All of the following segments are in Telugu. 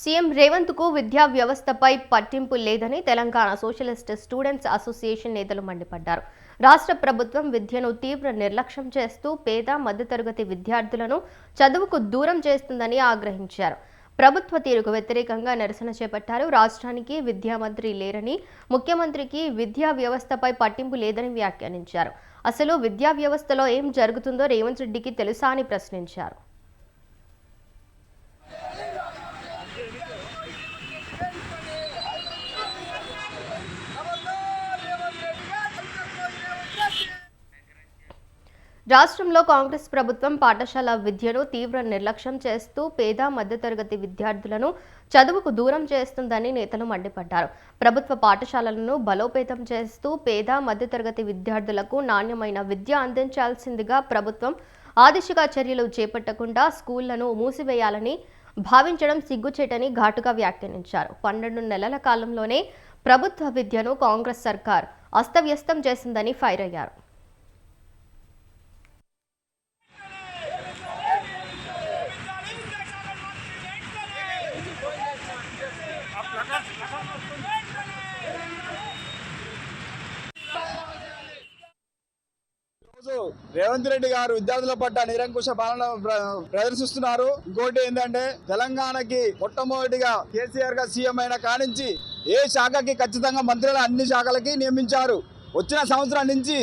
సీఎం రేవంత్కు విద్యా వ్యవస్థపై పట్టింపు లేదని తెలంగాణ సోషలిస్ట్ స్టూడెంట్స్ అసోసియేషన్ నేతలు మండిపడ్డారు. రాష్ట్ర ప్రభుత్వం విద్యను తీవ్ర నిర్లక్ష్యం చేస్తూ పేద మధ్యతరగతి విద్యార్థులను చదువుకు దూరం చేస్తుందని ఆగ్రహించారు. ప్రభుత్వ తీరుకు వ్యతిరేకంగా నిరసన చేపట్టారు. రాష్ట్రానికి విద్యా మంత్రి లేరని ముఖ్యమంత్రికి విద్యా వ్యవస్థపై పట్టింపు లేదని వ్యాఖ్యానించారు. అసలు విద్యా వ్యవస్థలో ఏం జరుగుతుందో రేవంత్ రెడ్డికి తెలుసా అని ప్రశ్నించారు. రాష్ట్రంలో కాంగ్రెస్ ప్రభుత్వం పాఠశాల విద్యను తీవ్ర నిర్లక్ష్యం చేస్తూ పేద మధ్యతరగతి విద్యార్థులను చదువుకు దూరం చేస్తుందని నేతలు మండిపడ్డారు. ప్రభుత్వ పాఠశాలలను బలోపేతం చేస్తూ పేద మధ్యతరగతి విద్యార్థులకు నాణ్యమైన విద్య అందించాల్సిందిగా ప్రభుత్వం ఆదిశగా చర్యలు చేపట్టకుండా స్కూళ్ళను మూసివేయాలని భావించడం సిగ్గుచేటని ఘాటుగా వ్యాఖ్యానించారు. పన్నెండు నెలల కాలంలోనే ప్రభుత్వ విద్యను కాంగ్రెస్ సర్కార్ అస్తవ్యస్తం చేసిందని ఫైర్ అయ్యారు. రేవంత్ రెడ్డి గారు విద్యార్థుల పట్ల నిరంకుశ పాలన ప్ర- ప్రదర్శిస్తున్నారు. ఇంకోటి ఏంటంటే తెలంగాణకి మొట్టమొదటిగా కేసీఆర్గా సీఎం అయిన కానించి ఏ శాఖకి ఖచ్చితంగా మంత్రులు అన్ని శాఖలకి నియమించారు. వచ్చిన సంవత్సరం నుంచి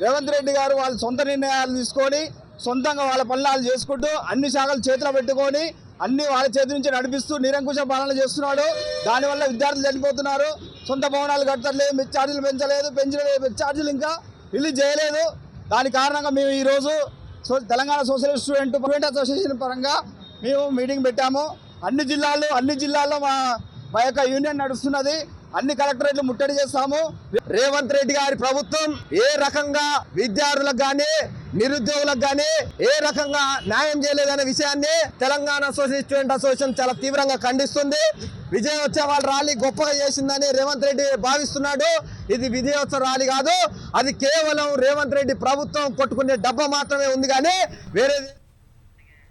రేవంత్ రెడ్డి గారు వాళ్ళ సొంత నిర్ణయాలు తీసుకొని సొంతంగా వాళ్ళ పనులు చేసుకుంటూ అన్ని శాఖలు చేతిలో పెట్టుకొని అన్ని వాళ్ళ చేతి నుంచి నడిపిస్తూ నిరంకుశ పాలన చేస్తున్నాడు. దానివల్ల విద్యార్థులు చనిపోతున్నారు. సొంత భవనాలు కట్టలేదు మిడ్ ఛార్జీలు పెంచలేదు పెంచలేదు మిడ్ ఛార్జీలు ఇంకా రిలీజ్ చేయలేదు. దాని కారణంగా మేము ఈరోజు so Telangana socialist student student association పరంగా మేము మీటింగ్ పెట్టాము. అన్ని జిల్లాల్లో అన్ని జిల్లాల్లో మా మా యొక్క యూనియన్ నడుస్తున్నది. అన్ని కలెక్టరేట్లు ముట్టడి చేస్తాము. రేవంత్ రెడ్డి గారి ప్రభుత్వం ఏ రకంగా విద్యార్థులకు కానీ నిరుద్యోగులకు కానీ ఏ రకంగా న్యాయం చేయలేదనే విషయాన్ని తెలంగాణ అసోసియేషన్ స్టూడెంట్ అసోసియేషన్ చాలా తీవ్రంగా ఖండిస్తుంది. విజయోత్సవ ర్యాలీ గొప్పగా చేసిందని రేవంత్ రెడ్డి భావిస్తున్నాడు. ఇది విజయోత్సవ ర్యాలీ కాదు. అది కేవలం రేవంత్ రెడ్డి ప్రభుత్వం కొట్టుకునే డబ్బా మాత్రమే ఉంది కానీ వేరేది